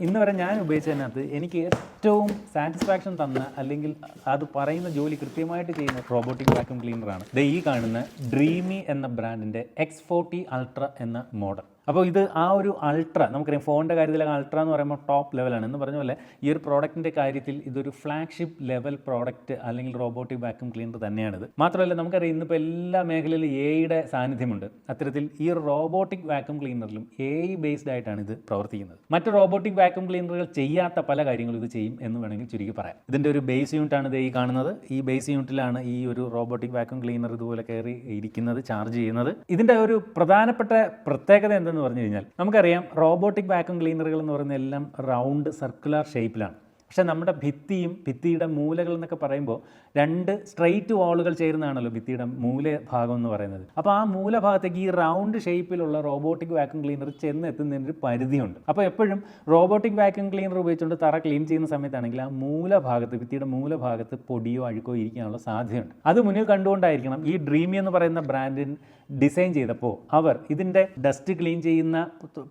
ഇന്ന് വരെ ഞാൻ ഉപയോഗിച്ചതിനകത്ത് എനിക്ക് ഏറ്റവും സാറ്റിസ്ഫാക്ഷൻ തന്ന അല്ലെങ്കിൽ അത് പറയുന്ന ജോലി കൃത്യമായിട്ട് ചെയ്യുന്ന റോബോട്ടിക് വാക്യൂം ക്ലീനറാണ് ദേ ഈ കാണുന്ന ഡ്രീമി എന്ന ബ്രാൻഡിന്റെ എക്സ് ഫോർട്ടി അൾട്ര എന്ന മോഡൽ അപ്പോൾ ഇത് ആ ഒരു അൾട്ര നമുക്കറിയാം ഫോണിന്റെ കാര്യത്തിൽ അൾട്ര എന്ന് പറയുമ്പോൾ ടോപ്പ് ലെവലാണ് എന്ന് പറഞ്ഞ പോലെ ഈ ഒരു പ്രോഡക്റ്റിന്റെ കാര്യത്തിൽ ഇതൊരു ഫ്ലാഗ്ഷിപ്പ് ലെവൽ പ്രോഡക്റ്റ് അല്ലെങ്കിൽ റോബോട്ടിക് വാക്യൂം ക്ലീനർ തന്നെയാണിത്. മാത്രമല്ല നമുക്കറിയാം ഇന്നിപ്പോൾ എല്ലാ മേഖലയിലും എയുടെ സാന്നിധ്യമുണ്ട്. അത്തരത്തിൽ ഈ റോബോട്ടിക് വാക്യൂം ക്ലീനറിലും എ ബേസ്ഡ് ആയിട്ടാണ് ഇത് പ്രവർത്തിക്കുന്നത്. മറ്റ് റോബോട്ടിക് വാക്യൂം ക്ലീനറുകൾ ചെയ്യാത്ത പല കാര്യങ്ങളും ഇത് ചെയ്യും എന്ന് വേണമെങ്കിൽ ചുരുക്കി പറയാം. ഇതിന്റെ ഒരു ബേസ് യൂണിറ്റാണ് ഇത് ഈ കാണുന്നത്. ഈ ബേസ് യൂണിറ്റിലാണ് ഈ ഒരു റോബോട്ടിക് വാക്യൂം ക്ലീനർ ഇതുപോലെ കയറി ഇരിക്കുന്നത് ചാർജ് ചെയ്യുന്നത്. ഇതിന്റെ ഒരു പ്രധാനപ്പെട്ട പ്രത്യേകത എന്തെന്ന് പറഞ്ഞു കഴിഞ്ഞാൽ നമുക്കറിയാം റോബോട്ടിക് വാക്യൂം ക്ലീനറുകൾ എന്ന് പറയുന്ന എല്ലാം റൗണ്ട് സർക്കുലർ ഷേപ്പിലാണ് പക്ഷേ നമ്മുടെ ഭിത്തിയും ഭിത്തിയുടെ മൂലകൾ എന്നൊക്കെ പറയുമ്പോൾ രണ്ട് സ്ട്രെയിറ്റ് വാളുകൾ ചേരുന്നതാണല്ലോ ഭിത്തിയുടെ മൂല ഭാഗം എന്ന് പറയുന്നത്. അപ്പോൾ ആ മൂലഭാഗത്തേക്ക് ഈ റൗണ്ട് ഷേപ്പിലുള്ള റോബോട്ടിക് വാക്യൂം ക്ലീനർ ചെന്ന് എത്തുന്നതിനൊരു പരിധിയുണ്ട്. അപ്പോൾ എപ്പോഴും റോബോട്ടിക് വാക്യൂം ക്ലീനർ ഉപയോഗിച്ചുകൊണ്ട് തറ ക്ലീൻ ചെയ്യുന്ന സമയത്താണെങ്കിൽ ആ മൂലഭാഗത്ത് ഭിത്തിയുടെ മൂലഭാഗത്ത് പൊടിയോ അഴുക്കോ ഇരിക്കാനുള്ള സാധ്യതയുണ്ട്. അത് മുന്നിൽ കണ്ടുകൊണ്ടായിരിക്കണം ഈ ഡ്രീമി എന്ന് പറയുന്ന ബ്രാൻഡിൻ ഡിസൈൻ ചെയ്തപ്പോൾ അവർ ഇതിന്റെ ഡസ്റ്റ് ക്ലീൻ ചെയ്യുന്ന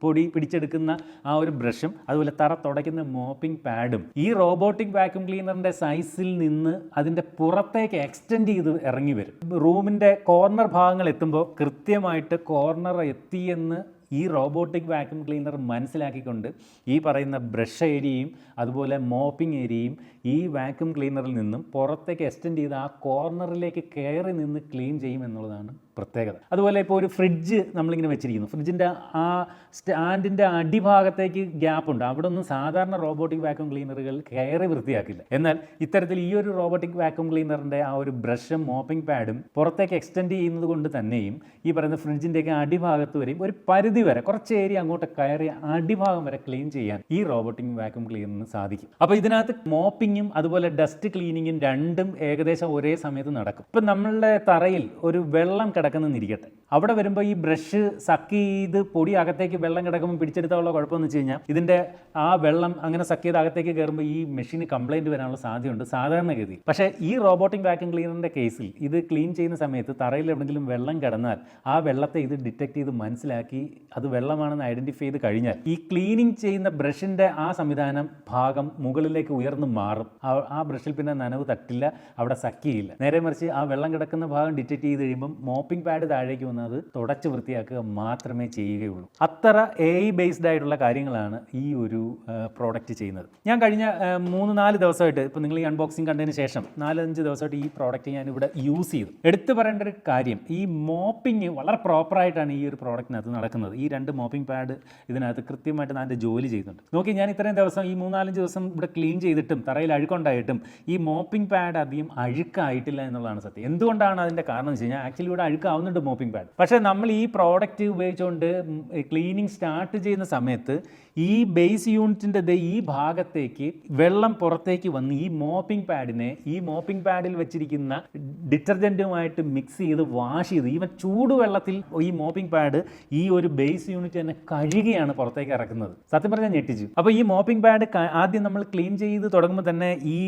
പൊടി പിടിച്ചെടുക്കുന്ന ആ ഒരു ബ്രഷും അതുപോലെ തറ തുടയ്ക്കുന്ന മോപ്പിംഗ് പാഡും ഈ റോബോട്ടിക് വാക്യൂം ക്ലീനറിന്റെ സൈസിൽ നിന്ന് അതിന്റെ പുറത്തേക്ക് എക്സ്റ്റെൻഡ് ചെയ്ത് ഇറങ്ങി വരും. റൂമിന്റെ കോർണർ ഭാഗങ്ങൾ എത്തുമ്പോൾ കൃത്യമായിട്ട് കോർണർ എത്തിയെന്ന് ഈ റോബോട്ടിക് വാക്യൂം ക്ലീനർ മനസ്സിലാക്കിക്കൊണ്ട് ഈ പറയുന്ന ബ്രഷ് ഏരിയയും അതുപോലെ മോപ്പിംഗ് ഏരിയയും ഈ വാക്യൂം ക്ലീനറിൽ നിന്നും പുറത്തേക്ക് എക്സ്റ്റെൻഡ് ചെയ്ത് ആ കോർണറിലേക്ക് കയറി നിന്ന് ക്ലീൻ ചെയ്യും എന്നുള്ളതാണ് പ്രത്യേകത. അതുപോലെ ഇപ്പോൾ ഒരു ഫ്രിഡ്ജ് നമ്മളിങ്ങനെ വെച്ചിരിക്കുന്നു. ഫ്രിഡ്ജിന്റെ ആ സ്റ്റാൻഡിന്റെ അടിഭാഗത്തേക്ക് ഗ്യാപ്പ് ഉണ്ട് അവിടെ ഒന്നും സാധാരണ റോബോട്ടിക് വാക്യൂം ക്ലീനറുകൾ കയറി വൃത്തിയാക്കില്ല. എന്നാൽ ഇത്തരത്തിൽ ഈ ഒരു റോബോട്ടിക് വാക്യൂം ക്ലീനറിന്റെ ആ ഒരു ബ്രഷും മോപ്പിംഗ് പാഡും പുറത്തേക്ക് എക്സ്റ്റെൻഡ് ചെയ്യുന്നത് കൊണ്ട് തന്നെയും ഈ പറയുന്ന ഫ്രിഡ്ജിന്റെയൊക്കെ അടിഭാഗത്ത് വരെയും ഒരു പരിധി വരെ കുറച്ച് ഏരിയ അങ്ങോട്ട് കയറി അടിഭാഗം വരെ ക്ലീൻ ചെയ്യാൻ ഈ റോബോട്ടിക് വാക്യൂം ക്ലീനറിന് സാധിക്കും. അപ്പോൾ ഇതിനകത്ത് മോപ്പിങ്ങും അതുപോലെ ഡസ്റ്റ് ക്ലീനിങ്ങും രണ്ടും ഏകദേശം ഒരേ സമയത്ത് നടക്കും. ഇപ്പം നമ്മളുടെ തറയിൽ ഒരു വെള്ളം കിടക്കുന്നെന്നിരിക്കട്ടെ. അവിടെ വരുമ്പോൾ ഈ ബ്രഷ് സക്ക് ചെയ്ത് പൊടി അകത്തേക്ക് വെള്ളം കിടക്കുമ്പോൾ പിടിച്ചെടുത്താനുള്ള കുഴപ്പമെന്ന് വെച്ച് കഴിഞ്ഞാൽ ഇതിന്റെ ആ വെള്ളം അങ്ങനെ സക്ക് ചെയ്ത് അകത്തേക്ക് കയറുമ്പോൾ ഈ മെഷീന് കംപ്ലയിന്റ് വരാനുള്ള സാധ്യതയുണ്ട് സാധാരണഗതി പക്ഷേ ഈ റോബോട്ടിക് വാക്യൂം ക്ലീനറിന്റെ കേസിൽ ഇത് ക്ലീൻ ചെയ്യുന്ന സമയത്ത് തറയിൽ എവിടെങ്കിലും വെള്ളം കിടന്നാൽ ആ വെള്ളത്തെ ഇത് ഡിറ്റക്ട് ചെയ്ത് മനസ്സിലാക്കി അത് വെള്ളമാണെന്ന് ഐഡന്റിഫൈ ചെയ്ത് കഴിഞ്ഞാൽ ഈ ക്ലീനിങ് ചെയ്യുന്ന ബ്രഷിന്റെ ആ സംവിധാനം ഭാഗം മുകളിലേക്ക് ഉയർന്നു മാറും. ആ- ആ ബ്രഷിൽ പിന്നെ നനവ് തട്ടില്ല അവിടെ സക്കിയില്ല നേരെ മറിച്ച് ആ വെള്ളം കിടക്കുന്ന ഭാഗം ഡിറ്റക്ട് ചെയ്ത് കഴിയുമ്പം മോപ്പിംഗ് പാഡ് താഴേക്ക് വന്നത് തുടച്ച് വൃത്തിയാക്കുക മാത്രമേ ചെയ്യുകയുള്ളൂ. അത്ര എ ഐ ബേസ്ഡ് ആയിട്ടുള്ള കാര്യങ്ങളാണ് ഈ ഒരു പ്രോഡക്റ്റ് ചെയ്യുന്നത്. ഞാൻ കഴിഞ്ഞ മൂന്ന് നാല് ദിവസമായിട്ട് ഇപ്പോൾ നിങ്ങൾ ഈ അൺബോക്സിംഗ് കണ്ടതിന് ശേഷം നാലഞ്ച് ദിവസമായിട്ട് ഈ പ്രോഡക്റ്റ് ഞാൻ ഇവിടെ യൂസ് ചെയ്തു. എടുത്തു പറയേണ്ട ഒരു കാര്യം ഈ മോപ്പിംഗ് വളരെ പ്രോപ്പറായിട്ടാണ് ഈ ഒരു പ്രോഡക്റ്റിനകത്ത് നടക്കുന്നത്. ഈ രണ്ട് മോപ്പിംഗ് പാഡ് ഇതിനകത്ത് കൃത്യമായിട്ട് ഞാൻ ജോലി ചെയ്യുന്നുണ്ട്. നോക്കി ഞാൻ ഇത്രയും ദിവസം ഈ മൂന്നാലഞ്ച് ദിവസം ഇവിടെ ക്ലീൻ ചെയ്തിട്ടും തറയിൽ അഴുക്കുണ്ടായിട്ടും ഈ മോപ്പിംഗ് പാഡ് അധികം അഴുക്കായിട്ടില്ല എന്നുള്ളതാണ് സത്യം. എന്തുകൊണ്ടാണ് അതിന്റെ കാരണം എന്ന് വെച്ച് കഴിഞ്ഞാൽ ആക്ച്വലി ഇവിടെ അഴുക്കാവുന്നുണ്ട് മോപ്പിംഗ് പാഡ് പക്ഷേ നമ്മൾ ഈ പ്രോഡക്റ്റ് ഉപയോഗിച്ചുകൊണ്ട് ക്ലീനിങ് സ്റ്റാർട്ട് ചെയ്യുന്ന സമയത്ത് ഈ ബേസ് യൂണിറ്റിന്റെ ഈ ഭാഗത്തേക്ക് വെള്ളം പുറത്തേക്ക് വന്ന് ഈ മോപ്പിംഗ് പാഡിനെ ഈ മോപ്പിംഗ് പാഡിൽ വെച്ചിരിക്കുന്ന ഡിറ്റർജന്റുമായിട്ട് മിക്സ് ചെയ്ത് വാഷ് ചെയ്ത് ഈവൻ ചൂടുവെള്ളത്തിൽ ഈ മോപ്പിംഗ് പാഡ് ഈ ഒരു ബേസ് യൂണിറ്റ് തന്നെ കഴുകിയാണ് പുറത്തേക്ക് ഇറക്കുന്നത്. സത്യം പറഞ്ഞാൽ ഞെട്ടിച്ചു. അപ്പോൾ ഈ മോപ്പിംഗ് പാഡ് ആദ്യം നമ്മൾ ക്ലീൻ ചെയ്ത് തുടങ്ങുമ്പോൾ തന്നെ ഈ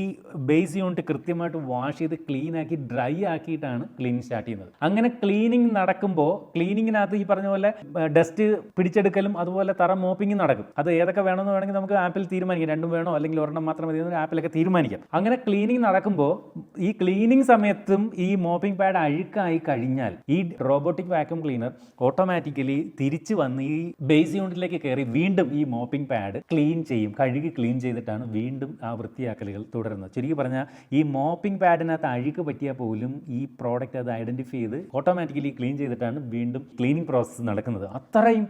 ബേസ് യൂണിറ്റ് കൃത്യമായിട്ട് വാഷ് ചെയ്ത് ക്ലീൻ ആക്കി ഡ്രൈ ആക്കിയിട്ടാണ് ക്ലീൻ സ്റ്റാർട്ട് ചെയ്യുന്നത്. അങ്ങനെ ക്ലീനിങ് നടക്കുമ്പോൾ ക്ലീനിങ്ങിനകത്ത് ഈ പറഞ്ഞ പോലെ ഡസ്റ്റ് പിടിച്ചെടുക്കലും അതുപോലെ തറ മോപ്പിംഗ് നടക്കും. അത് ഏതൊക്കെ വേണമെന്ന് വേണമെങ്കിൽ നമുക്ക് ആപ്പിൽ തീരുമാനിക്കാം. രണ്ടും വേണോ? അല്ലെങ്കിൽ ഒരെണ്ണം മാത്രം മതി എന്നൊരു ആപ്പിലൊക്കെ തീരുമാനിക്കാം. അങ്ങനെ ക്ലീനിങ് നടക്കുമ്പോൾ ഈ ക്ലീനിങ് സമയത്തും ഈ മോപ്പിംഗ് പാഡ് അഴുക്കായി കഴിഞ്ഞാൽ ഈ റോബോട്ടിക് വാക്യൂം ക്ലീനർ ഓട്ടോമാറ്റിക്കലി തിരിച്ചു വന്ന് ഈ ബേസ് യൂണിറ്റിലേക്ക് കയറി വീണ്ടും ഈ മോപ്പിംഗ് പാഡ് ക്ലീൻ ചെയ്യും. കഴുകി ക്ലീൻ ചെയ്തിട്ടാണ് വീണ്ടും ആ വൃത്തിയാക്കലുകൾ തുടരുന്നത്. ശരിക്കും പറഞ്ഞാൽ ഈ മോപ്പിംഗ് പാഡിനകത്ത് അഴുക്ക് പറ്റിയാൽ പോലും ഈ പ്രോഡക്റ്റ് അത് ഐഡന്റിഫൈ ചെയ്ത് ഓട്ടോമാറ്റിക്കലി ക്ലീൻ ചെയ്തിട്ടാണ് വീണ്ടും ക്ലീനിങ് പ്രോസസ്സ് നടക്കുന്നത്. അത്രയും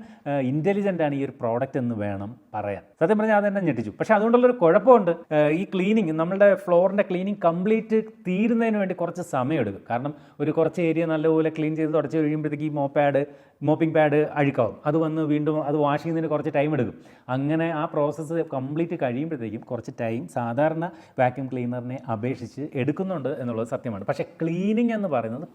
ഇന്റലിജന്റ് ആണ് ഈ ഒരു പ്രോഡക്റ്റ് എന്ന് വേണം പറയാൻ. സത്യം പറഞ്ഞാൽ അത് തന്നെ ഞെട്ടിച്ചു. പക്ഷേ അതുകൊണ്ടുള്ളൊരു കുഴപ്പമുണ്ട്. ഈ ക്ലീനിങ് നമ്മളുടെ ഫ്ലോറിന്റെ ക്ലീനിങ് കംപ്ലീറ്റ് തീരുന്നതിന് വേണ്ടി കുറച്ച് സമയം എടുക്കും കാരണം ഒരു കുറച്ച് ഏരിയ നല്ലപോലെ ക്ലീൻ ചെയ്ത് തുടച്ച് കഴിയുമ്പോഴത്തേക്ക് ഈ മോപ്പാഡ് മോപ്പിംഗ് പാഡ് അഴുക്കാവും. അത് വന്ന് വീണ്ടും അത് വാഷ് ചെയ്യുന്നതിന് കുറച്ച് ടൈം എടുക്കും. അങ്ങനെ ആ പ്രോസസ്സ് കംപ്ലീറ്റ് കഴിയുമ്പോഴത്തേക്കും കുറച്ച് ടൈം സാധാരണ വാക്യൂം ക്ലീനറിനെ അപേക്ഷിച്ച് എടുക്കുന്നുണ്ട് എന്നുള്ളത് സത്യമാണ്. പക്ഷേ ക്ലീനിങ് എന്ന് പറയുന്നത്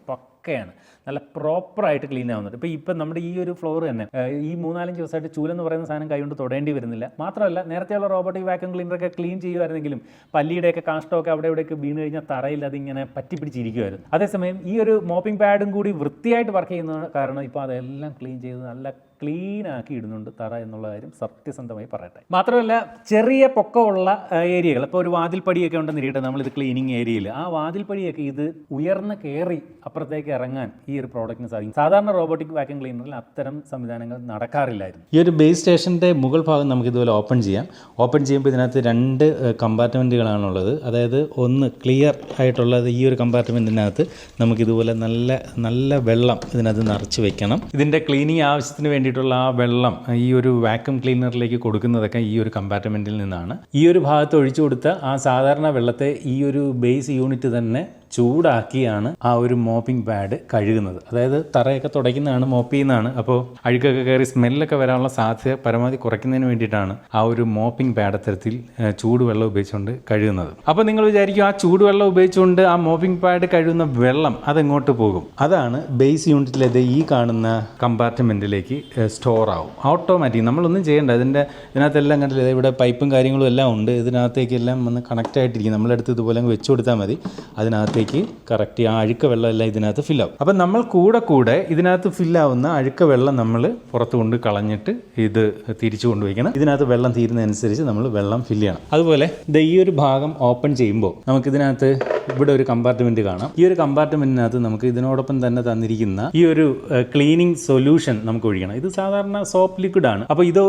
പക്കയാണ് നല്ല പ്രോപ്പറായിട്ട് ക്ലീൻ ആവുന്നുണ്ട്. ഇപ്പോൾ ഇപ്പം നമ്മുടെ ഈ ഒരു ഫ്ലോർ തന്നെ ഈ മൂന്നാലഞ്ച് ദിവസമായിട്ട് ചൂലെന്ന് പറയുന്ന സാധനം കൈകൊണ്ട് തൊടേണ്ടി വരുന്നില്ല. മാത്രമല്ല നേരത്തെയുള്ള റോബോട്ടിക് വാക്യൂം ക്ലീനറൊക്കെ ക്ലീൻ ചെയ്യുമായിരുന്നെങ്കിലും പല്ലിയുടെയൊക്കെ കാഷ്ടമൊക്കെ അവിടെ ഇവിടെയൊക്കെ വീണ് കഴിഞ്ഞാൽ തറയിൽ അതിങ്ങനെ പറ്റിപ്പിടിച്ചിരിക്കുമായിരുന്നു അതേസമയം ഈ ഒരു മോപ്പിംഗ് പാഡും കൂടി വൃത്തിയായിട്ട് വർക്ക് ചെയ്യുന്ന കാരണം ഇപ്പോൾ അതെല്ലാം ക്ലീൻ ചെയ്ത് നല്ല ക്ലീൻ ആക്കി ഇടുന്നുണ്ട് തറ എന്നുള്ള കാര്യം സത്യസന്ധമായി പറയട്ടെ. മാത്രമല്ല ചെറിയ പൊക്കമുള്ള ഏരിയകൾ. ഇപ്പോൾ ഒരു വാതിൽപ്പടിയൊക്കെ ഉണ്ടെന്ന് ഇരിക്കട്ടെ നമ്മളിത് ക്ലീനിങ് ഏരിയയിൽ. ആ വാതിൽപ്പടിയൊക്കെ ഇത് ഉയർന്ന് കയറി അപ്പുറത്തേക്ക് ഇറങ്ങാൻ ഈ ഒരു പ്രോഡക്റ്റിന് സാധിക്കും. സാധാരണ റോബോട്ടിക് വാക്യൂം ക്ലീനറിൽ അത്തരം സംവിധാനങ്ങൾ നടക്കാറില്ലായിരുന്നു. ഈ ഒരു ബേസ് സ്റ്റേഷന്റെ മുകൾ ഭാഗം നമുക്ക് ഇതുപോലെ ഓപ്പൺ ചെയ്യാം. ഓപ്പൺ ചെയ്യുമ്പോൾ ഇതിനകത്ത് രണ്ട് കമ്പാർട്ട്മെന്റുകളാണുള്ളത്. അതായത് ഒന്ന് ക്ലിയർ ആയിട്ടുള്ളത് ഈ ഒരു കമ്പാർട്ട്മെന്റിനകത്ത് നമുക്കിതുപോലെ നല്ല നല്ല വെള്ളം ഇതിനകത്ത് നിറച്ച് വെക്കണം. ഇതിന്റെ ക്ലീനിങ് ആവശ്യത്തിന് വേണ്ടിയിട്ടുള്ള ആ വെള്ളം ഈ ഒരു വാക്യൂം ക്ലീനറിലേക്ക് കൊടുക്കുന്നതൊക്കെ ഈ ഒരു കമ്പാർട്ട്മെന്റിൽ നിന്നാണ്. ഈ ഒരു ഭാഗത്ത് ഒഴിച്ചു കൊടുത്ത ആ സാധാരണ വെള്ളത്തെ ഈ ഒരു ബേസ് യൂണിറ്റ് തന്നെ ചൂടാക്കിയാണ് ആ ഒരു മോപ്പിംഗ് പാഡ് കഴുകുന്നത്. അതായത് തറയൊക്കെ തുടയ്ക്കുന്നതാണ് മോപ്പ് ചെയ്യുന്നതാണ്. അപ്പോൾ അഴുക്കൊക്കെ കയറി സ്മെല്ലൊക്കെ വരാനുള്ള സാധ്യത പരമാവധി കുറയ്ക്കുന്നതിന് വേണ്ടിയിട്ടാണ് ആ ഒരു മോപ്പിംഗ് പാഡ് അത്തരത്തിൽ ചൂടുവെള്ളം ഉപയോഗിച്ചുകൊണ്ട് കഴുകുന്നത്. അപ്പോൾ നിങ്ങൾ വിചാരിക്കും ആ ചൂടുവെള്ളം ഉപയോഗിച്ചുകൊണ്ട് ആ മോപ്പിംഗ് പാഡ് കഴുകുന്ന വെള്ളം അത് അതെങ്ങോട്ട് പോകും? അതാണ് ബേസ് യൂണിറ്റിലെ ഈ കാണുന്ന കമ്പാർട്ട്മെന്റിലേക്ക് സ്റ്റോർ ആവും. ഓട്ടോമാറ്റിക് നമ്മളൊന്നും ചെയ്യേണ്ട. ഇതിന്റെ ഇതിനകത്തെല്ലാം കണ്ടില്ല ഇവിടെ പൈപ്പും കാര്യങ്ങളും എല്ലാം ഉണ്ട്. ഇതിനകത്തേക്കെല്ലാം ഒന്ന് കണക്റ്റ് ആയിട്ടിരിക്കും. നമ്മളെടുത്ത് ഇതുപോലെ വെച്ച് കൊടുത്താൽ മതി. അതിനകത്തേക്ക് കറക്റ്റ് ആ അഴുക്ക വെള്ളം എല്ലാം ഇതിനകത്ത് ഫില്ലാവും അപ്പം നമ്മൾ കൂടെ കൂടെ ഇതിനകത്ത് ഫില്ലാവുന്ന അഴുക്ക വെള്ളം നമ്മൾ പുറത്ത് കൊണ്ട് കളഞ്ഞിട്ട് ഇത് തിരിച്ചു കൊണ്ടുപോയിക്കണം. ഇതിനകത്ത് വെള്ളം തീരുന്നതനുസരിച്ച് നമ്മൾ വെള്ളം ഫില്ല് ചെയ്യണം. അതുപോലെ ഈ ഒരു ഭാഗം ഓപ്പൺ ചെയ്യുമ്പോൾ നമുക്കിതിനകത്ത് ഇവിടെ ഒരു കമ്പാർട്ട്മെന്റ് കാണാം. ഈ ഒരു കമ്പാർട്ട്മെന്റിനകത്ത് നമുക്ക് ഇതിനോടൊപ്പം തന്നെ തന്നിരിക്കുന്ന ഈ ഒരു ക്ലീനിങ് സൊല്യൂഷൻ നമുക്ക് ഒഴിക്കണം. ഇത് സാധാരണ സോപ്പ് ലിക്വിഡ് ആണ്. അപ്പോൾ ഇത്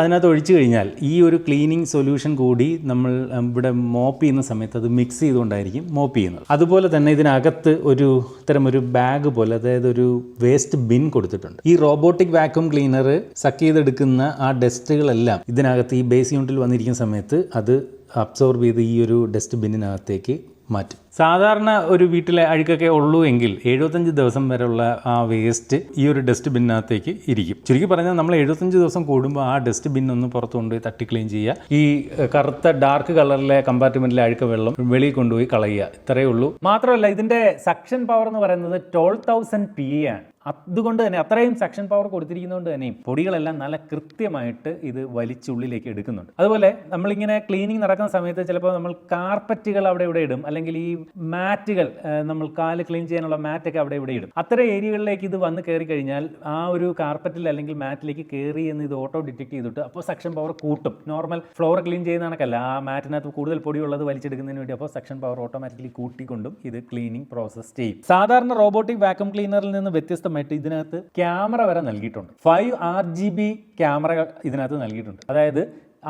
അതിനകത്ത് ഒഴിച്ചു കഴിഞ്ഞാൽ ഈ ഒരു ക്ലീനിങ് സൊല്യൂഷൻ കൂടി നമ്മൾ ഇവിടെ മോപ്പ് ചെയ്യുന്ന സമയത്ത് അത് മിക്സ് ചെയ്തുകൊണ്ടായിരിക്കും മോപ്പ് ചെയ്യുന്നത്. അതുപോലെ തന്നെ ഇതിനകത്ത് ഒരു ഇത്തരം ഒരു ബാഗ് പോലെ അതായത് ഒരു വേസ്റ്റ് ബിൻ കൊടുത്തിട്ടുണ്ട്. ഈ റോബോട്ടിക് വാക്യൂം ക്ലീനർ സക്ക് ചെയ്തെടുക്കുന്ന ആ ഡസ്റ്റുകളെല്ലാം ഇതിനകത്ത് ഈ ബേസ് യൂണിറ്റിൽ വന്നിരിക്കുന്ന സമയത്ത് അത് അബ്സോർബ് ചെയ്ത് ഈ ഒരു ഡസ്റ്റ് ബിന്നിനകത്തേക്ക് മാറ്റും. സാധാരണ ഒരു വീട്ടിലെ അഴുക്കൊക്കെ ഉള്ളൂ എങ്കിൽ എഴുപത്തഞ്ച് ദിവസം വരെയുള്ള ആ വേസ്റ്റ് ഈ ഒരു ഡസ്റ്റ് ബിന്നകത്തേക്ക് ഇരിക്കും. ചുരുക്കി പറഞ്ഞാൽ നമ്മൾ എഴുപത്തഞ്ച് ദിവസം കൂടുമ്പോൾ ആ ഡസ്റ്റ് ബിൻ ഒന്ന് പുറത്തു കൊണ്ടുപോയി തട്ടി ക്ലീൻ ചെയ്യുക. ഈ കറുത്ത ഡാർക്ക് കളറിലെ കമ്പാർട്ട്മെന്റിലെ അഴുക്ക വെള്ളം വെളിയിൽ കൊണ്ടുപോയി കളയുക. ഇത്രയേ ഉള്ളൂ. മാത്രമല്ല ഇതിന്റെ സക്ഷൻ പവർ എന്ന് പറയുന്നത് ട്വൽവ് തൗസൻഡ് പി ആണ്. അതുകൊണ്ട് തന്നെ അത്രയും സെക്ഷൻ പവർ കൊടുത്തിരിക്കുന്നതുകൊണ്ട് തന്നെയും പൊടികളെല്ലാം നല്ല കൃത്യമായിട്ട് ഇത് വലിച്ചുള്ളിലേക്ക് എടുക്കുന്നുണ്ട്. അതുപോലെ നമ്മളിങ്ങനെ ക്ലീനിങ് നടക്കുന്ന സമയത്ത് ചിലപ്പോൾ നമ്മൾ കാർപ്പറ്റുകൾ അവിടെ ഇവിടെ ഇടും. അല്ലെങ്കിൽ ഈ മാറ്റുകൾ നമ്മൾ കാൽ ക്ലീൻ ചെയ്യാനുള്ള മാറ്റൊക്കെ അവിടെ ഇവിടെ ഇടും. അത്തരം ഏരിയകളിലേക്ക് ഇത് വന്ന് കയറി കഴിഞ്ഞാൽ ആ ഒരു കാർപ്പറ്റിൽ അല്ലെങ്കിൽ മാറ്റിലേക്ക് കയറി എന്ന് ഇത് ഓട്ടോ ഡിറ്റക്ട് ചെയ്തിട്ട് അപ്പോൾ സെക്ഷൻ പവർ കൂട്ടും. നോർമൽ ഫ്ലോർ ക്ലീൻ ചെയ്യുന്ന കണക്കല്ല. ആ മാറ്റിനകത്ത് കൂടുതൽ പൊടിയുള്ളത് വലിച്ചെടുക്കുന്നതിന് വേണ്ടി അപ്പോൾ സെക്ഷൻ പവർ ഓട്ടോമാറ്റിക്കലി കൂട്ടിക്കൊണ്ടും ഇത് ക്ലീനിങ് പ്രോസസ്സ് ചെയ്യും. സാധാരണ റോബോട്ടിക് വാക്യൂം ക്ലീനറിൽ നിന്ന് വ്യത്യസ്തമായിട്ട് ഇതിനകത്ത് ക്യാമറ വരെ നൽകിയിട്ടുണ്ട്. Five R G B camera ഇതിനകത്ത് നൽകിയിട്ടുണ്ട്. അതായത്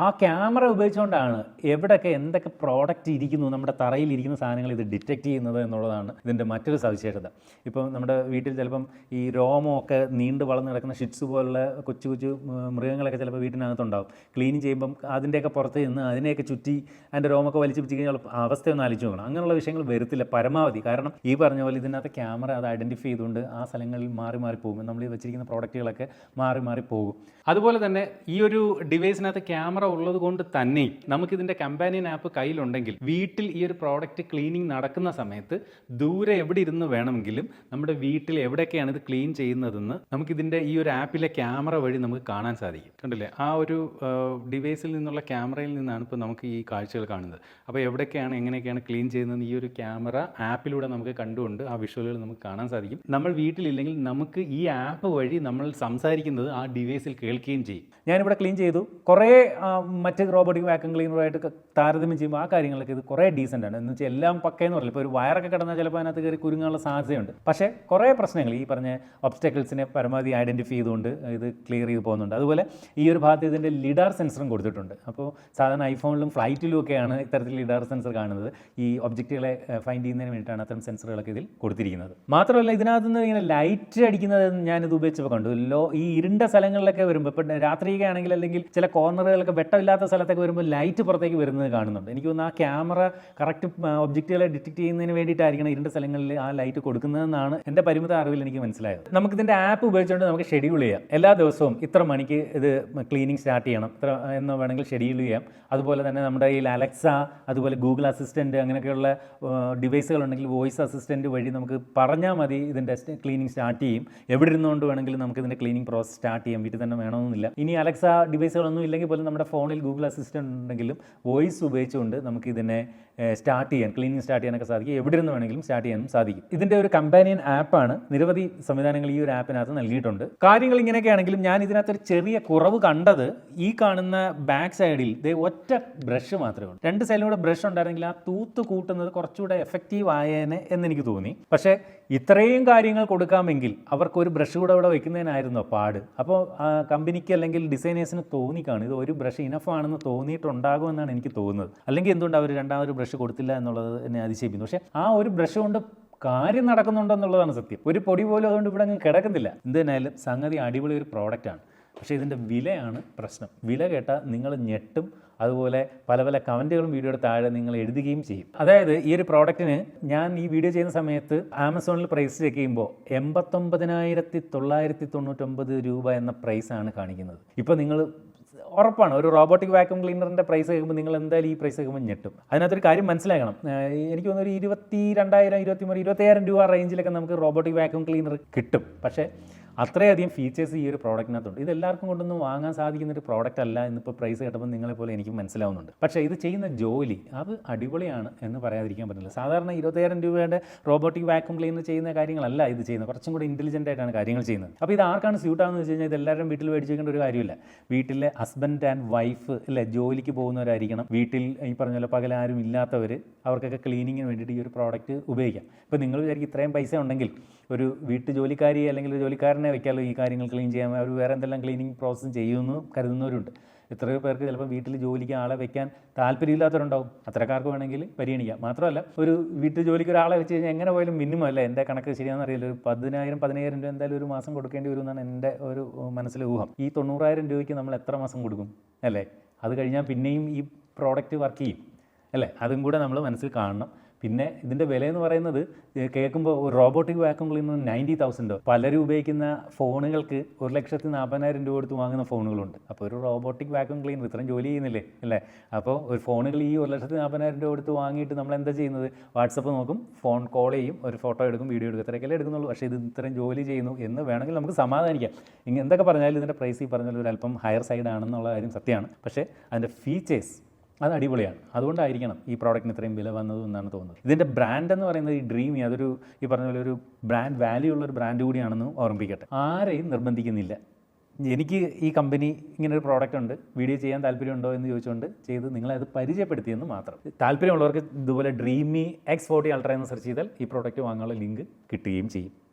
ആ ക്യാമറ ഉപയോഗിച്ചുകൊണ്ടാണ് എവിടെയൊക്കെ എന്തൊക്കെ പ്രോഡക്റ്റ് ഇരിക്കുന്നു നമ്മുടെ തറയിൽ ഇരിക്കുന്ന സാധനങ്ങൾ ഇത് ഡിറ്റക്റ്റ് ചെയ്യുന്നത് എന്നുള്ളതാണ് ഇതിന്റെ മറ്റൊരു സവിശേഷത. ഇപ്പോൾ നമ്മുടെ വീട്ടിൽ ചിലപ്പം ഈ രോമമൊക്കെ നീണ്ടു വളർന്നു കിടക്കുന്ന ഷിറ്റ്സ് പോലുള്ള കൊച്ചു കൊച്ചു മൃഗങ്ങളൊക്കെ ചിലപ്പോൾ വീട്ടിനകത്തുണ്ടാവും. ക്ലീൻ ചെയ്യുമ്പം അതിന്റെയൊക്കെ പുറത്ത് നിന്ന് അതിനെയൊക്കെ ചുറ്റി അതിന്റെ രോമൊക്കെ വലിച്ചു പിടിച്ച് കഴിഞ്ഞാൽ അവസ്ഥയൊന്ന് ആലോചിച്ച് നോക്കണം. അങ്ങനെയുള്ള വിഷയങ്ങൾ വരത്തില്ല പരമാവധി. കാരണം ഈ പറഞ്ഞ പോലെ ഇതിനകത്ത് ക്യാമറ അത് ഐഡന്റിഫൈ ചെയ്തുകൊണ്ട് ആ സ്ഥലങ്ങളിൽ മാറി മാറി പോകും. നമ്മൾ ഈ വെച്ചിരിക്കുന്ന പ്രോഡക്റ്റുകളൊക്കെ മാറി മാറി പോകും. അതുപോലെ തന്നെ ഈ ഒരു ഡിവൈസിനകത്ത് ക്യാമറ ഉള്ളത് കൊണ്ട് തന്നെ നമുക്കിതിന്റെ കമ്പാനിയൻ ആപ്പ് കയ്യിലുണ്ടെങ്കിൽ വീട്ടിൽ ഈ ഒരു പ്രോഡക്റ്റ് ക്ലീനിങ് നടക്കുന്ന സമയത്ത് ദൂരെ എവിടെ ഇരുന്ന് വേണമെങ്കിലും നമ്മുടെ വീട്ടിൽ എവിടെയൊക്കെയാണ് ഇത് ക്ലീൻ ചെയ്യുന്നതെന്ന് നമുക്കിതിന്റെ ഈ ഒരു ആപ്പിലെ ക്യാമറ വഴി നമുക്ക് കാണാൻ സാധിക്കും. കണ്ടില്ലേ? ആ ഒരു ഡിവൈസിൽ നിന്നുള്ള ക്യാമറയിൽ നിന്നാണ് ഇപ്പോൾ നമുക്ക് ഈ കാഴ്ചകൾ കാണുന്നത്. അപ്പോൾ എവിടെയൊക്കെയാണ് എങ്ങനെയൊക്കെയാണ് ക്ലീൻ ചെയ്യുന്നത് ഈ ഒരു ക്യാമറ ആപ്പിലൂടെ നമുക്ക് കണ്ടുകൊണ്ട് ആ വിഷ്വലുകൾ നമുക്ക് കാണാൻ സാധിക്കും. നമ്മൾ വീട്ടിലില്ലെങ്കിൽ നമുക്ക് ഈ ആപ്പ് വഴി നമ്മൾ സംസാരിക്കുന്നത് ആ ഡിവൈസിൽ കേൾക്കുകയും ചെയ്യും. ഞാനിവിടെ ക്ലീൻ ചെയ്തു. കുറേ മറ്റ് റോബോട്ടിക് വാക്വം ക്ലീനറുമായിട്ട് താരതമ്യം ചെയ്യുമ്പോൾ ആ കാര്യങ്ങളൊക്കെ ഇത് കുറേ ഡീസന്റ് ആണ്. എന്ന് വെച്ചാൽ എല്ലാം പക്കയെന്ന് പറയില്ല. ഇപ്പോൾ ഒരു വയറൊക്കെ കിടന്നാൽ ചിലപ്പോൾ അതിനകത്ത് കയറി കുരുങ്ങാനുള്ള സാധ്യതയുണ്ട്. പക്ഷേ കുറേ പ്രശ്നങ്ങൾ ഈ പറഞ്ഞ ഒബ്സ്റ്റക്കിൾസിനെ പരമാവധി ഐഡന്റിഫൈ ചെയ്തുകൊണ്ട് ഇത് ക്ലിയർ ചെയ്ത് പോകുന്നുണ്ട്. അതുപോലെ ഈ ഒരു ഭാഗത്ത് ഇതിന്റെ ലിഡാർ സെൻസറും കൊടുത്തിട്ടുണ്ട്. അപ്പോൾ സാധാരണ ഐഫോണിലും ഫ്ലൈറ്റിലും ഒക്കെയാണ് ഇത്തരത്തിൽ ലിഡാർ സെൻസർ കാണുന്നത്. ഈ ഒബ്ജക്റ്റുകളെ ഫൈൻഡ് ചെയ്യുന്നതിന് വേണ്ടിയിട്ടാണ് അത്തരം സെൻസറുകളൊക്കെ ഇതിൽ കൊടുത്തിരിക്കുന്നത്. മാത്രമല്ല ഇതിനകത്ത് നിന്ന് ഇങ്ങനെ ലൈറ്റ് അടിക്കുന്നത് ഞാനിത് ഉപയോഗിച്ചപ്പോൾ കണ്ടു. ലോ ഈ ഇരുണ്ട സ്ഥലങ്ങളിലൊക്കെ വരുമ്പോൾ ഇപ്പം രാത്രിയൊക്കെ ആണെങ്കിൽ അല്ലെങ്കിൽ ചില കോർണറുകളൊക്കെ വെട്ടമില്ലാത്ത സ്ഥലത്തൊക്കെ വരുമ്പോൾ ലൈറ്റ് പുറത്തേക്ക് വരുന്നത് കാണുന്നുണ്ട്. എനിക്ക് തോന്നുന്നു ആ ക്യാമറ കറക്റ്റ് ഒബ്ജക്റ്റുകളെ ഡിറ്റക്ട് ചെയ്യുന്നതിന് വേണ്ടിയിട്ടായിരിക്കണം ഇരുണ്ട സ്ഥലങ്ങളിൽ ആ ലൈറ്റ് കൊടുക്കുന്നതെന്നാണ് എന്റെ പരിമിത അറിവിൽ എനിക്ക് മനസ്സിലായത്. നമുക്കിതിന്റെ ആപ്പ് ഉപയോഗിച്ചുകൊണ്ട് നമുക്ക് ഷെഡ്യൂൾ ചെയ്യാം. എല്ലാ ദിവസവും ഇത്ര മണിക്ക് ഇത് ക്ലീനിങ് സ്റ്റാർട്ട് ചെയ്യണം. ഇത്ര എന്ന് വേണമെങ്കിൽ ഷെഡ്യൂൾ ചെയ്യാം. അതുപോലെ തന്നെ നമ്മുടെ ഈ അലക്സ അതുപോലെ ഗൂഗിൾ അസിസ്റ്റന്റ് അങ്ങനെയൊക്കെയുള്ള ഡിവൈസുകൾ ഉണ്ടെങ്കിൽ വോയിസ് അസിസ്റ്റന്റ് വഴി നമുക്ക് പറഞ്ഞാൽ മതി ഇതിന്റെ ക്ലീനിങ് സ്റ്റാർട്ട് ചെയ്യും. എവിടെ ഇരുന്നുകൊണ്ട് വേണമെങ്കിലും നമുക്ക് ഇതിന്റെ ക്ലീനിങ് പ്രോസസ് സ്റ്റാർട്ട് ചെയ്യാം. വീട്ടിൽ തന്നെ വേണമെന്നില്ല ഇനി അലക്സ ഡിവൈസുകളൊന്നും ഇല്ലെങ്കിൽ പോലും നമ്മുടെ ഫോണിൽ ഗൂഗിൾ അസിസ്റ്റന്റ് ഉണ്ടെങ്കിലും വോയിസ് ഉപയോഗിച്ചുകൊണ്ട് നമുക്ക് ഇതിനെ സ്റ്റാർട്ട് ചെയ്യാൻ ക്ലീനിങ് സ്റ്റാർട്ട് ചെയ്യാനൊക്കെ സാധിക്കും. എവിടെ നിന്ന് വേണമെങ്കിലും സ്റ്റാർട്ട് ചെയ്യാനും സാധിക്കും. ഇതിന്റെ ഒരു കമ്പാനിയൻ ആപ്പാണ് നിരവധി സംവിധാനങ്ങൾ ഈ ഒരു ആപ്പിനകത്ത് നൽകിയിട്ടുണ്ട്. കാര്യങ്ങൾ ഇങ്ങനെയൊക്കെ ആണെങ്കിലും ഞാൻ ഇതിനകത്ത് ഒരു ചെറിയ കുറവ് കണ്ടത് ഈ കാണുന്ന ബാക്ക് സൈഡിൽ ദേ ഒറ്റ ബ്രഷ് മാത്രമേ ഉള്ളൂ. രണ്ട് സൈഡിലൂടെ ബ്രഷ് ഉണ്ടായിരുന്നെങ്കിൽ ആ തൂത്ത് കൂട്ടുന്നത് കുറച്ചുകൂടെ എഫക്റ്റീവ് ആയേനെ എന്ന് എനിക്ക് തോന്നി. പക്ഷേ ഇത്രയും കാര്യങ്ങൾ കൊടുക്കാമെങ്കിൽ അവർക്ക് ഒരു ബ്രഷ് കൂടെ അവിടെ വെക്കുന്നതിനായിരുന്നോ പാട്. അപ്പോൾ കമ്പനിക്ക് അല്ലെങ്കിൽ ഡിസൈനേഴ്സിന് തോന്നിക്കാണ്. ഇത് ഒരു ബ്രഷ് ഇനഫാണെന്ന് തോന്നിയിട്ടുണ്ടാകുമെന്നാണ് എനിക്ക് തോന്നുന്നത്. അല്ലെങ്കിൽ എന്തുകൊണ്ട് അവർ രണ്ടാമതൊരു ബ്രഷ് കൊടുത്തില്ല എന്നുള്ളത് എന്നെ അതിശയിപ്പിക്കുന്നു. പക്ഷേ ആ ഒരു ബ്രഷ് കൊണ്ട് കാര്യം നടക്കുന്നുണ്ടെന്നുള്ളതാണ് സത്യം. ഒരു പൊടി പോലും അതുകൊണ്ട് ഇവിടെ അങ്ങ് കിടക്കുന്നില്ല. എന്തായാലും സംഗതി അടിപൊളി ഒരു പ്രോഡക്റ്റാണ് പക്ഷേ ഇതിന്റെ വിലയാണ് പ്രശ്നം. വില കേട്ടാൽ നിങ്ങൾ ഞെട്ടും. അതുപോലെ പല പല കമന്റുകളും വീഡിയോയുടെ താഴെ നിങ്ങൾ എഴുതുകയും ചെയ്യും. അതായത് ഈ ഒരു പ്രോഡക്റ്റിന് ഞാൻ ഈ വീഡിയോ ചെയ്യുന്ന സമയത്ത് ആമസോണിൽ പ്രൈസ് ചെക്ക് ചെയ്യുമ്പോൾ എൺപത്തൊമ്പതിനായിരത്തി തൊള്ളായിരത്തി തൊണ്ണൂറ്റൊമ്പത് രൂപ എന്ന പ്രൈസാണ് കാണിക്കുന്നത്. ഇപ്പോൾ നിങ്ങൾ ഉറപ്പാണ്. ഒരു റോബോട്ടിക് വാക്യൂം ക്ലീനറിന്റെ പ്രൈസ് കേൾക്കുമ്പോൾ നിങ്ങൾ എന്തായാലും ഈ പ്രൈസ് കേൾക്കുമ്പോൾ ഞെട്ടും. അതിനകത്തൊരു കാര്യം മനസ്സിലാക്കണം. എനിക്ക് തോന്നുന്നു ഒരു ഇരുപത്തി രണ്ടായിരം ഇരുപത്തി മൂന്ന് ഇരുപത്തയ്യായിരം രൂപ റേഞ്ചിലൊക്കെ നമുക്ക് റോബോട്ടിക് വാക്യൂം ക്ലീനർ കിട്ടും. പക്ഷേ അത്രയധികം ഫീച്ചേഴ്സ് ഈ ഒരു പ്രോഡക്റ്റിനകത്തുണ്ട് ഇത് എല്ലാവർക്കും കൊണ്ടൊന്നും വാങ്ങാൻ സാധിക്കുന്ന ഒരു പ്രോഡക്റ്റ് അല്ല എന്നിപ്പോൾ പ്രൈസ് കേട്ടപ്പോൾ നിങ്ങളെപ്പോലെ എനിക്ക് മനസ്സിലാവുന്നുണ്ട്. പക്ഷേ ഇത് ചെയ്യുന്ന ജോലി അത് അടിപൊളിയാണ് എന്ന് പറയാതിരിക്കാൻ പറ്റില്ല. സാധാരണ ഇരുപത്തയ്യായിരം രൂപയുടെ റോബോട്ടിക് വാക്യൂം ക്ലീനർ ചെയ്യുന്ന കാര്യങ്ങളല്ല ഇത് ചെയ്യുന്നത്. കുറച്ചും കൂടി ഇന്റലിജന്റ് ആയിട്ടാണ് കാര്യങ്ങൾ ചെയ്യുന്നത്. അപ്പോൾ ഇത് ആർക്കാണ് സ്യൂട്ട് ആവുന്നത് വെച്ച് കഴിഞ്ഞാൽ ഇത് എല്ലാവരും വീട്ടിൽ മേടിച്ചേക്കേണ്ട ഒരു കാര്യമില്ല. വീട്ടിലെ ഹസ്ബൻഡ് ആൻഡ് വൈഫ് അല്ലെ ജോലിക്ക് പോകുന്നവരായിരിക്കണം. വീട്ടിൽ ഈ പറഞ്ഞ പോലെ പകലാരും ഇല്ലാത്തവർ അവർക്കൊക്കെ ക്ലീനിങ്ങിന് വേണ്ടിയിട്ട് ഈ ഒരു പ്രോഡക്റ്റ് ഉപയോഗിക്കാം. ഇപ്പോൾ നിങ്ങൾ വിചാരിക്കും ഇത്രയും പൈസ ഉണ്ടെങ്കിൽ ഒരു വീട്ടു ജോലിക്കാരി അല്ലെങ്കിൽ ഒരു ജോലിക്കാരനെ വെക്കാമല്ലോ ഈ കാര്യങ്ങൾ ക്ലീൻ ചെയ്യാൻ. അവർ വേറെ എന്തെല്ലാം ക്ലീനിങ് പ്രോസസ്സ് ചെയ്യുമെന്ന് കരുതുന്നവരുണ്ട്. എത്രയോ പേർക്ക് ചിലപ്പോൾ വീട്ടിൽ ജോലിക്ക് ആളെ വെക്കാൻ താല്പര്യമില്ലാത്തവരുണ്ടാവും. അത്തരക്കാർക്ക് വേണമെങ്കിൽ പരിഗണിക്കാം. മാത്രമല്ല ഒരു വീട്ടിൽ ജോലിക്ക് ഒരാളെ വെച്ച് കഴിഞ്ഞാൽ എങ്ങനെ പോയാലും മിനിമം അല്ല? എന്റെ കണക്ക് ശരിയാണെന്ന് അറിയില്ല. ഒരു പതിനായിരം പതിനായിരം രൂപ എന്തായാലും ഒരു മാസം കൊടുക്കേണ്ടി വരും എന്നാണ് എന്റെ ഒരു മനസ്സിലെ ഊഹം. ഈ തൊണ്ണൂറായിരം രൂപയ്ക്ക് നമ്മൾ എത്ര മാസം കൊടുക്കും അല്ലേ? അത് കഴിഞ്ഞാൽ പിന്നെയും ഈ പ്രോഡക്റ്റ് വർക്ക് ചെയ്യും അല്ലേ? അതും കൂടെ നമ്മൾ മനസ്സിൽ കാണണം. പിന്നെ ഇതിന്റെ വില എന്ന് പറയുന്നത് കേൾക്കുമ്പോൾ ഒരു റോബോട്ടിക് വാക്യൂം ക്ലീനർ നയന്റി തൗസൻഡോ. പലരും ഉപയോഗിക്കുന്ന ഫോണുകൾക്ക് ഒരു ലക്ഷത്തി നാൽപ്പതിനായിരം രൂപ കൊടുത്ത് വാങ്ങുന്ന ഫോണുകളുണ്ട്. അപ്പോൾ ഒരു റോബോട്ടിക് വാക്യൂം ക്ലീനർ ഇത്രയും ജോലി ചെയ്യുന്നില്ലേ? അല്ലേ? അപ്പോൾ ഒരു ഫോണുകൾ ഈ ഒരു ലക്ഷത്തി നാൽപ്പതിനായിരം രൂപ കൊടുത്ത് വാങ്ങിയിട്ട് നമ്മൾ എന്താ ചെയ്യുന്നത്? വാട്സപ്പ് നോക്കും ഫോൺ കോൾ ചെയ്യും ഒരു ഫോട്ടോ എടുക്കും വീഡിയോ എടുക്കും. ഇത്രയൊക്കെ എടുക്കുന്നുള്ളൂ. പക്ഷേ ഇത് ഇത്രയും ജോലി ചെയ്യുന്നു എന്ന് വേണമെങ്കിൽ നമുക്ക് സമാധാനിക്കാം. ഇങ്ങനെ എന്തൊക്കെ പറഞ്ഞാലും ഇതിന്റെ പ്രൈസ് ഈ പറഞ്ഞാലും ഒരു അല്പം ഹയർ സൈഡ് ആണെന്നുള്ള കാര്യം സത്യമാണ്. പക്ഷേ അതിന്റെ ഫീച്ചേഴ്സ് അത് അടിപൊളിയാണ്. അതുകൊണ്ടായിരിക്കണം ഈ പ്രോഡക്റ്റിന് ഇത്രയും വില വന്നത് എന്നാണ് തോന്നുന്നത്. ഇതിന്റെ ബ്രാൻഡ് എന്ന് പറയുന്നത് ഈ ഡ്രീമി അതൊരു ഈ പറഞ്ഞ പോലെ ഒരു ബ്രാൻഡ് വാല്യൂ ഉള്ള ഒരു ബ്രാൻഡ് കൂടിയാണെന്ന് ഓർമ്മിപ്പിക്കട്ടെ. ആരെയും നിർബന്ധിക്കുന്നില്ല. എനിക്ക് ഈ കമ്പനി ഇങ്ങനെ ഒരു പ്രോഡക്റ്റ് ഉണ്ട് വീഡിയോ ചെയ്യാൻ താല്പര്യമുണ്ടോ എന്ന് ചോദിച്ചുകൊണ്ട് ചെയ്ത് നിങ്ങളെ അത് പരിചയപ്പെടുത്തിയെന്ന് മാത്രം. താല്പര്യമുള്ളവർക്ക് ഇതുപോലെ ഡ്രീമി എക്സ് ഫോർട്ടി അൾട്ര എന്ന് സെർച്ച് ചെയ്താൽ ഈ പ്രോഡക്റ്റ് വാങ്ങാനുള്ള ലിങ്ക് കിട്ടുകയും ചെയ്യും.